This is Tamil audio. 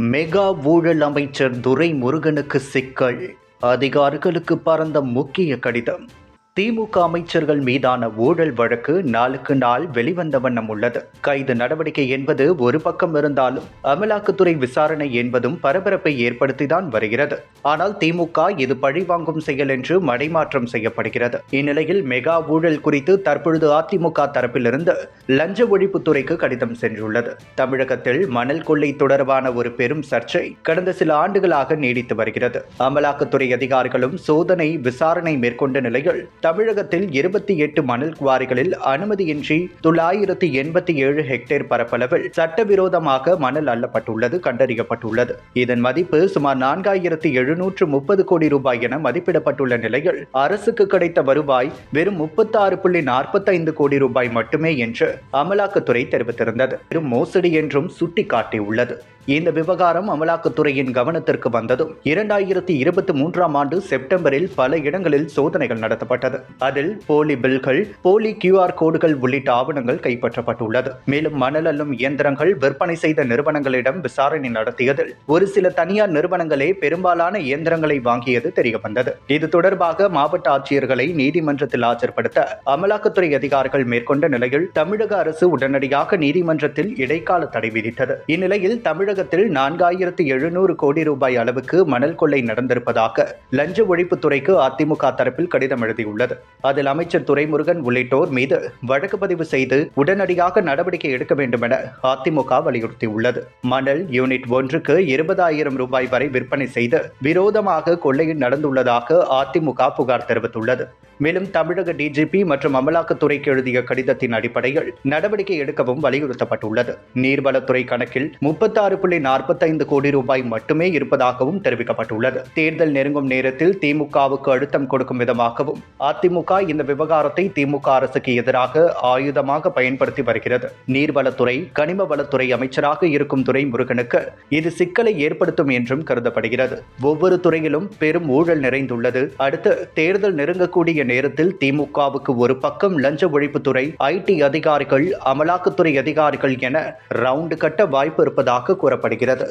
மெகா ஊழல் அமைச்சர் துரை முருகனுக்கு சிக்கல். அதிகாரிகளுக்கு பறந்த முக்கிய கடிதம். திமுக அமைச்சர்கள் மீதான ஊழல் வழக்கு நாளுக்கு நாள் வெளிவந்த வண்ணம் உள்ளது. கைது நடவடிக்கை என்பது ஒரு பக்கம் இருந்தாலும் அமலாக்கத்துறை விசாரணை என்பதும் பரபரப்பை ஏற்படுத்திதான் வருகிறது. ஆனால் திமுக இது பழிவாங்கும் செயல் என்று மடைமாற்றம் செய்யப்படுகிறது. இந்நிலையில் மெகா ஊழல் குறித்து தற்பொழுது அதிமுக தரப்பிலிருந்து லஞ்ச ஒழிப்புத்துறைக்கு கடிதம் சென்றுள்ளது. தமிழகத்தில் மணல் கொள்ளை தொடர்பான ஒரு பெரும் சர்ச்சை கடந்த சில ஆண்டுகளாக நீடித்து வருகிறது. அமலாக்கத்துறை அதிகாரிகளும் சோதனை விசாரணை மேற்கொண்ட நிலையில் தமிழகத்தில் இருபத்தி எட்டு மணல் குவாரிகளில் அனுமதியின்றி தொள்ளாயிரத்தி எண்பத்தி ஏழு ஹெக்டேர் பரப்பளவில் சட்டவிரோதமாக மணல் அள்ளப்பட்டுள்ளது கண்டறியப்பட்டுள்ளது. இதன் மதிப்பு சுமார் நான்காயிரத்தி எழுநூற்று முப்பது கோடி ரூபாய் என மதிப்பிடப்பட்டுள்ள நிலையில் அரசுக்கு கிடைத்த வருவாய் வெறும் முப்பத்தாறு புள்ளி நாற்பத்தைந்து கோடி ரூபாய் மட்டுமே என்று அமலாக்கத்துறை தெரிவித்திருந்தது. வெறும் மோசடி என்றும் சுட்டிக்காட்டியுள்ளது. இந்த விவகாரம் அமலாக்கத்துறையின் கவனத்திற்கு வந்ததும் இரண்டாயிரத்தி இருபத்தி மூன்றாம் ஆண்டு செப்டம்பரில் பல இடங்களில் சோதனைகள் நடத்தப்பட்டது. அதில் போலி பில்கள் போலி கியூஆர் கோடுகள் உள்ளிட்ட ஆவணங்கள் கைப்பற்றப்பட்டுள்ளது. மேலும் மணல் அள்ளும் இயந்திரங்கள் விற்பனை செய்த நிறுவனங்களிடம் விசாரணை நடத்தியதில் ஒரு சில தனியார் நிறுவனங்களே பெரும்பாலான இயந்திரங்களை வாங்கியது தெரியவந்தது. இது தொடர்பாக மாவட்ட ஆட்சியர்களை நீதிமன்றத்தில் ஆஜர்படுத்த அமலாக்கத்துறை அதிகாரிகள் மேற்கொண்ட நிலையில் தமிழக அரசு உடனடியாக நீதிமன்றத்தில் இடைக்கால தடை விதித்தது. இந்நிலையில் தமிழக தமிழகத்தில் நான்காயிரத்து எழுநூறு கோடி ரூபாய் அளவுக்கு மணல் கொள்ளை நடந்திருப்பதாக லஞ்ச ஒழிப்புத்துறைக்கு அதிமுக தரப்பில் கடிதம் எழுதியுள்ளது. அதில் அமைச்சர் துரைமுருகன் உள்ளிட்டோர் மீது வழக்கு பதிவு செய்து உடனடியாக நடவடிக்கை எடுக்க வேண்டும் என அதிமுக வலியுறுத்தியுள்ளது. மணல் யூனிட் ஒன்றுக்கு இருபதாயிரம் ரூபாய் வரை விற்பனை செய்து விரோதமாக கொள்ளையில் நடந்துள்ளதாக அதிமுக புகார் தெரிவித்துள்ளது. மேலும் தமிழக டிஜிபி மற்றும் அமலாக்கத்துறைக்கு எழுதிய கடிதத்தின் அடிப்படையில் நடவடிக்கை எடுக்கவும் வலியுறுத்தப்பட்டுள்ளது. நீர்வளத்துறை கணக்கில் முப்பத்தாறு புள்ளி நாற்பத்தைந்து கோடி ரூபாய் மட்டுமே இருப்பதாகவும் தெரிவிக்கப்பட்டுள்ளது. தேர்தல் நெருங்கும் நேரத்தில் திமுகவுக்கு அழுத்தம் கொடுக்கும் விதமாகவும் அதிமுக இந்த விவகாரத்தை திமுக அரசுக்கு எதிராக ஆயுதமாக பயன்படுத்தி வருகிறது. நீர்வளத்துறை கனிம வளத்துறை அமைச்சராக இருக்கும் துரைமுருகனுக்கு இது சிக்கலை ஏற்படுத்தும் என்றும் கருதப்படுகிறது. ஒவ்வொரு துறையிலும் பெரும் ஊழல் நிறைந்துள்ளது. அடுத்து தேர்தல் நெருங்கக்கூடிய நேரத்தில் திமுகவுக்கு ஒரு பக்கம் லஞ்ச ஒழிப்புத்துறை ஐடி அதிகாரிகள் அமலாக்கத்துறை அதிகாரிகள் என ரவுண்டு கட்ட வாய்ப்பு இருப்பதாக கூறப்படுகிறது.